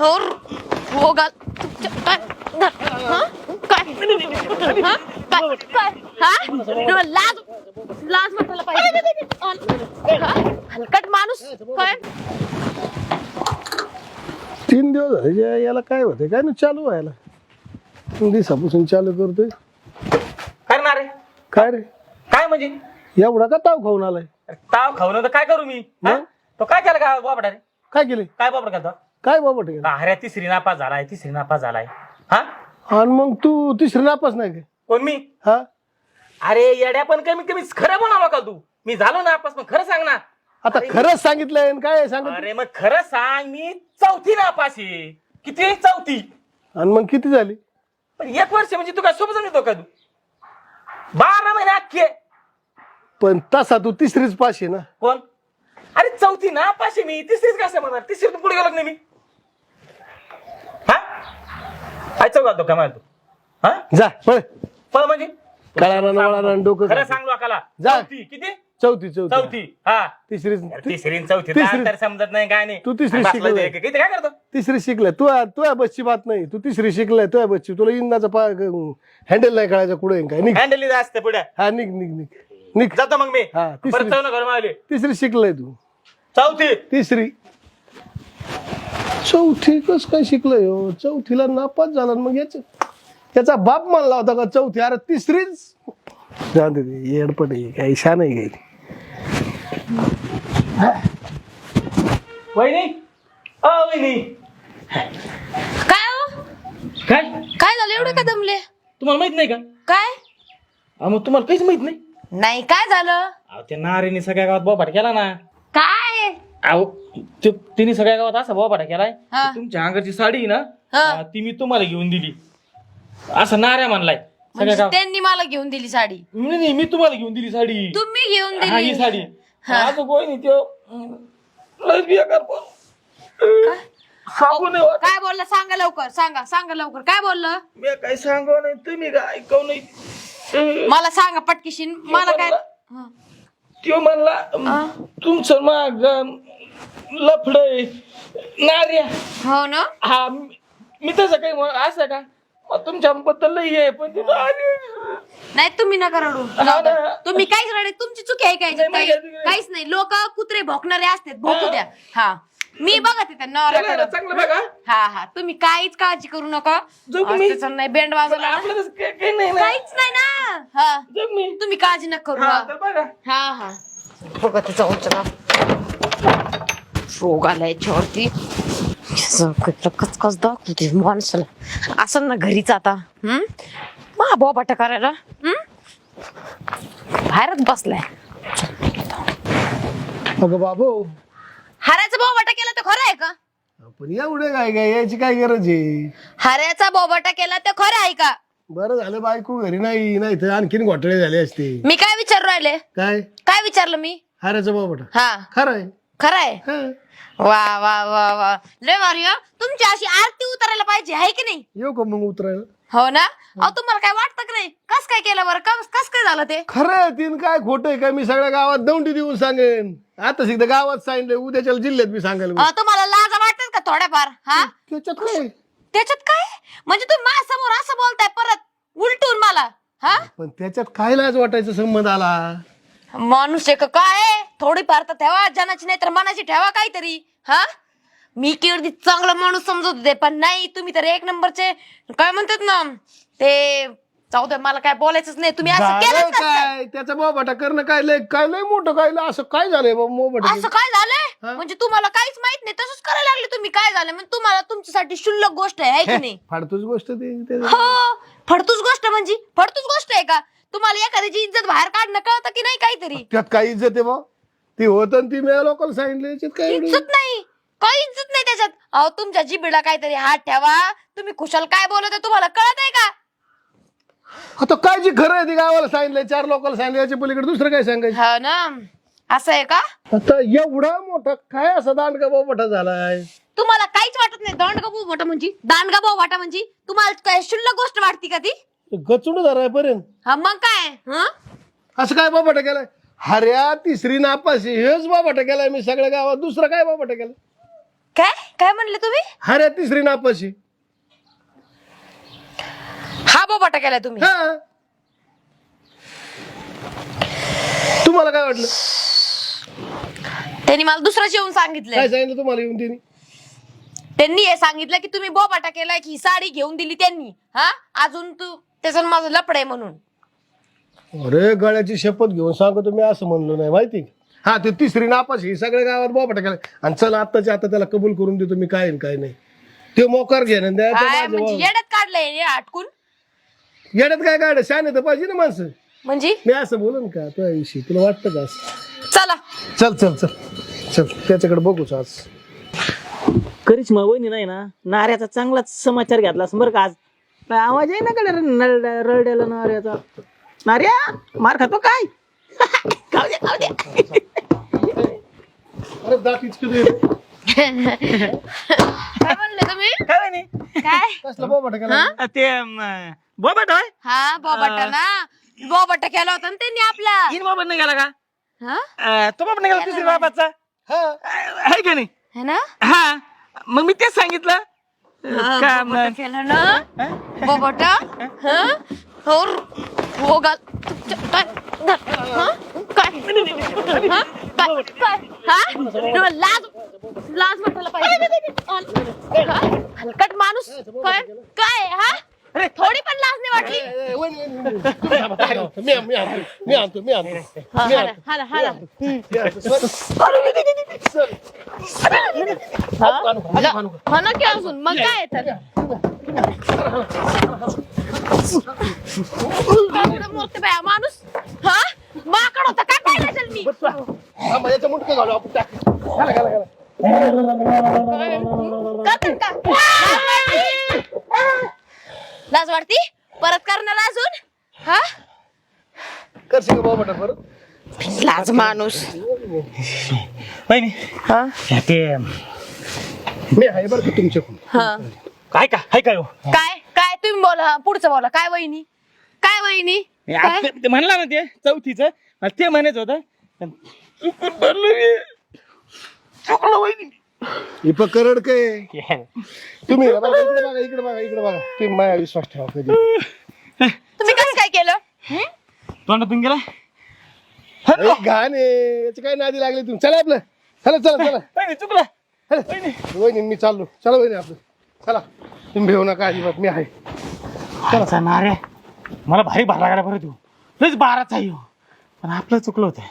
और हो काय हा? काय हा? काय काय हा तुला लाज लाज वाटायला पाहिजे? हलकट माणूस काय तीन दिवस झाले जे याला काय होते काय ना चालू व्हायला तीन दिवसापासून चालू करतोय करणार रे काय रे काय म्हणजे एवढा का ताव खाऊन आलाय ताव खाऊन तर काय करू मी हा? मग? तो काय केलं का बाबडा रे काय केले काय बाबडा केलं काय बाबा ठेक अरे तिसरी नापास झालाय तिसरी नापास झालाय. हा? आणि मग तू तिसरी नापास नाही काय कोण मी? हा? अरे येड्या पण कमीत कमी खरं बोलावं का तू? मी झालो नापास पण खरं सांग ना. आता खरंच सांगितलंय आणि काय सांगत? अरे मग खरं सांग मी चौथी नापास आहे किती चौथी? आणि मग किती झाली? पण एक वर्ष म्हणजे तू काय सोबत सांगितलं का तू? बारा महिने अख्खे. पण तसा तू तिसरीच पास आहे ना. कोण? अरे चौथी नापास आहे मी. तिसरीच कसं म्हणणार? तिसरी पुढे गेलो नाही मी हा काय चौक घालतो का मला तू हा? जा पळ. पण म्हणजे? कळाला डोकं खरं. सांग लोकाला. जा. चौथी किती? चौथी चौथी. चौथी हा. तिसरी अरे तिसरी आणि चौथी तिसरी- तर समजत नाही काय नाही. तू तिसरी आणि बसला शिकवलंय. ते- किती काय करतो? तिसरी शिकलाय. तू तुझ्या बसची बात नाही. तू तिसरी शिकलाय तुझ्या बसची. तुला इंदाचा पा हँडल नाही कळायचं कुठे काय? निघ. हँडल असते पुढे. हा निघ निघ निघ. निघ. जातो मग मी. हा, तिसरी- परत जाऊ ना घर मावली. तिसरी शिकलाय तू. चौथी. तिसरी. चौथी कस काय शिकलंय हो. चौथीला नापास झाला मग याच याचा बाप मानला होता का चौथी? अरे तिसरीच. जाऊ दे ते, येडपट आहे. काही शान आहे काही. वहिनी? अ वहिनी. काय हो? काय? काय झालं? एवढे का दमले? तुम्हाला माहीत नाही का? काय? अहो, मग तुम्हाला काहीच माहीत नाही. नाही काय झालं? अहो त्या नारीने सगळ्या गावात बोबाट केला ना. अहो ते- तिने सगळ्या गावात असा बोबाटा केलाय हा. तुमच्या अंगाची साडी आहे ना हा. हा, ती मी तुम्हाला घेऊन दिली. असं नाऱ्या म्हणलाय. सगळ्या म्हणजे गावात. त्यांनी मला घेऊन दिली साडी. नाही नाही, मी तुम्हाला घेऊन दिली साडी. तुम्ही घेऊन हा ही दिली. साडी. हा. असं कोणी नाही. सांगू नाही वाटत. काय बोलला? सांगा लवकर सांगा सांगा लवकर. काय बोललं? मी काय सांगू नाही तुम्ही काय ऐकव नाही. मला सांगा पटकीशीन. मला काय हा. त्यो म्हणला तुमचं माग लफड नार्या हो ना? हा मी मी तसं काही म्हण- असं का? मग तुमच्याबद्दल लई आहे पण ती नाही तुम्ही नका रडू. जाऊ द्या. ना. तुम्ही काहीच रडे तुमची चुकी आहे काय नाही, नाही, काही- नाही. काहीच नाही. लोक कुत्रे भोकणारे असतात भोकू द्या. हा. मी बघते ना, नवऱ्याकडे. चांगलं बघा. हा हा. तुम्ही काहीच काळजी करू नका. जाऊ का मी? आज त्याचं नाही बेंड वाजवला ना. आपलं तसं काही काही नाही ना. काहीच नाही ना. हा. जग मी. तुम्ही काळजी नका करू हा हा. तर बघा. हा हा. बघा उचला. रोग आला याच्यावरती. कचकच दाखवते माणसाला. असं ना घरीच आता हम्म मा बोबाटा करायला. हम्म बाहेरच बसलाय. अगं बाबू हाऱ्याचा बोबाटा केला तर खरं आहे का? पण एवढे काय काय? याची काय गरज आहे? हाऱ्याचा बोबाटा केला तर खरं आहे का? बरं झालं बायको घरी नाही नाही तर आणखीन घोटाळे झाले असते. मी काय विचारू राहिले? काय? काय विचारलं मी? हाराचं बाबा हा. खरं आहे. खरं आहे? हा. वा वा वा वा. लय भारी हं. तुमची अशी आरती उतरायला पाहिजे आहे की नाही? येऊ का मग उतरायला? हो ना? अहो तुम्हाला काय वाटतं की नाही? कस काय केलं बरं? कस कस काय झालं ते? खरं तीन काय खोटं आहे काय मी सगळ्या गावात दौंडी देऊन सांगेन. आता सिद्ध गावात सांगितलं उद्याच्या जिल्ह्यात मी सांगायला अहो, तुम्हाला लाज वाटत का थोड्याफार? हा? त्याच्यात काय त्याच्यात काय? म्हणजे तुम्ही माझ्यासमोर असं बोलताय परत उलटून मला. हा? पण त्याच्यात काय लाज वाटायचा संबंध आला? माणूस आहे का काय? थोडीफार तर ठेवा जनाची नाही तर मनाची ठेवा काहीतरी. हा? मी केवढी चांगला माणूस समजत होते पण नाही तुम्ही तर एक नंबरचे. काय म्हणतात ना ते जाऊ दे मला काय बोलायचंच नाही. तुम्ही असं झालं नसतं. काय? त्याचा बाबाटा करणं काय? लय काय लय मोठं काय? लय असं काय झालंय बाबा मोबाटा असं काय झालंय? म्हणजे तुम्हाला काहीच माहीत नाही तसंच करायला लागले तुम्ही. काय झालं म्हणजे तुम्हाला तुमच्यासाठी शुल्लक गोष्ट आहे है की नाही? फाडतोच गोष्ट ते ते- हो फडतूस गोष्ट म्हणजे? फडतूस गोष्ट आहे का? तुम्हाला एखाद्याची इज्जत बाहेर काढणं कळतं की नाही काहीतरी? त्यात काय इज्जत आहे बा? ती होत ती मी लोकल सांगितलं याच्यात काय एवढं? इज्जत नाही. काही इज्जत नाही त्याच्यात. अहो तुमच्या जिबीला काहीतरी हात ठेवा. तुम्ही खुशाल काय बोलत आहे तुम्हाला कळत आहे का? आता काय जी खरं आहे ती गावाला सांगितलंय चार लोकांना सांगितलं याच्या पलीकडे दुसरं काय सांगायचं? हो ना. असं आहे का? आता एवढा मोठा काय असा दांडगा बाबा झालाय? तुम्हाला काहीच वाटत नाही. दांडगा भाऊ वाटा म्हणजे? दांडगा भाऊ वाटा म्हणजे? तुम्हाला काय शुल्लक गोष्ट वाटते का ती? गचून धराय पर्यंत हा मग काय? हं? असं काय बाबाटा केलाय? हऱ्या तिसरी नापाशी हेच बाबाटा केलाय मी सगळ्या गावात. दुसरं काय बाबाटा केलं काय? काय म्हणले तुम्ही? हऱ्या तिसरी नापाशी. हा बोबाटा केलाय तुम्ही. हा. तुम्हाला काय वाटलं? त्यांनी मला दुसरंच येऊन सांगितलंय. काय सांगितलं तुम्हाला येऊन तिने? त्यांनी हे सांगितलं की तुम्ही बोबाटा केलाय की ही साडी घेऊन दिली त्यांनी. हा? अजून तू त्याचं माझं लपड आहे म्हणून. अरे गळ्याची शपथ घेऊन सांगतो मी असं म्हणलो नाही माहिती का? हा ते तिसरी नापाशी सगळ्या गावात बोपाटा केला. आणि चल आत्ताच्या आता त्याला कबूल करून देतो मी काय आणि काय नाही. ते मोकार घे ना काय म्हणजे. येड्यात काढलंय हे अटकून येड्यात काय काढ शान तर पाहिजे ना माणसं. म्हणजे? मी असं बोलन का तुझ्या विषयी. तुला वाटतं का असं? चला. चल चल चल. चल त्याच्याकडे बघूच आज. करिश्मा वहिनी नाही ना नाऱ्याचा चांगलाच समाचार घेतला असं बरं का आज. काय आवाज आहे ना कडे नरड्या रडलेला नाऱ्याचा? नार्या मार खातो काय? काय म्हणले तुम्ही? काय वहिनी काय? केला ते बोबट होय हा बोबाटा ना. बोबाटा केला होता ना त्यांनी आपला. इन बाबा नाही गेला का? हा? अं, तो बाबा नाही गेला तिसरी बाबाचा? हा. आहे का नाही? है ना? हा. मग मी तेच सांगितलं. हा, का बोबाटा मग? केला ना. बोबाटा हा? हो? हो गा काय हा? हा? काय? काय? हा? लाज लाज वाटायला पाहिजे. हा? हलकट माणूस? काय? काय? हा? थोडी पण लाज नाही वाटली. मी मी मी आणतो मी आणतो. हा. हा? हा? ना की अजून. मग काय तर? मोठं बाया माणूस? हा? माकड होता काय पाहिलं असेल मी? थांबा, याचं मुंडकं घालू आपण टाक. घाला, घाला, घाला. करतात का? लाज वाटती परत करणार अजून हा? करशील का परत? लाज माणूस. वहिनी हा? ते मी आहे बरं का तुमच्याकडून. हा. काय का हाय काय हो? काय काय? तुम्ही बोला पुढचं बोला. काय वहिनी? काय वहिनी? आज ते- म्हणला ना ते चौथीच ते म्हणायचं होतं पण चुकून बोललो मी. चुकलो वहिनी. ही पकरड काय तुम्ही इकडे बघा इकडे बघा इकडे बघा. तुम्ही माझ्या विश्वास ठेवा कधी. तुम्ही कसं काय केलं? हं? तोंडातून गेला? अरे घाण आहे. याची काय नादी लागली तुम्ही? चला आपलं. चला चला चला. वहिनी चुकला. वहिनी. वहिनी मी चाललो. चला वहिनी आपलं. चला. तुम्ही भेऊ नका अजिबात. मी आहे. चला. नारे मला भारी भार लागायला बरं देऊ लयच बाराच आहे हो. पण आपलं चुकलं होतं.